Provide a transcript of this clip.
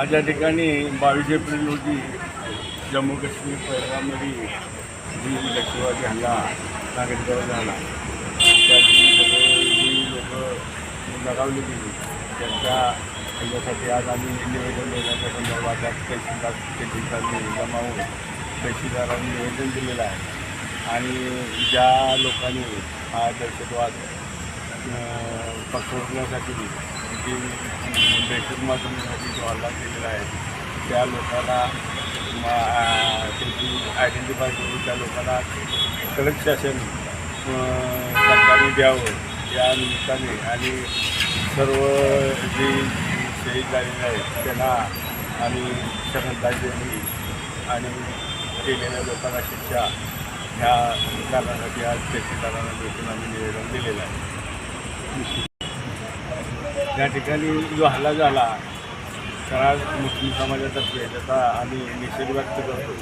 आज या ठिकाणी बावीस एप्रिल रोजी जम्मू काश्मीर पहलगाममध्ये जी लक्षवादी हल्ला नागरिकांवर झाला. त्याची सगळे जी लोक लगावली गेली. त्यांच्या ह्याच्यासाठी आज आम्ही निवेदन देण्याच्या संदर्भात आज तहसीलदार तहसीलदारने जमावून तहसीलदारांनी निवेदन दिलेलं आहे. आणि ज्या लोकांनी हा दहशतवाद अं, पसरवण्यासाठी जी दहशत माध्यमासाठी जो हल्ला केलेला आहे त्या लोकांना त्याची आयडेंटिफाय करून त्या लोकांना कडक शासन अं, सरकारने द्यावं या निमित्ताने आणि सर्व जे शहीद झालेले आहेत त्यांना आणि श्रद्धांजली आणि केलेल्या लोकांना शिक्षा ह्या कारणासाठी आज त्या ठिकाणांना भेटून आम्ही निवेदन दिलेलं आहे. या ठिकाणी जो हल्ला झाला तर आज मुस्लिम समाजातर्फे त्याचा आम्ही निषेध व्यक्त करतो.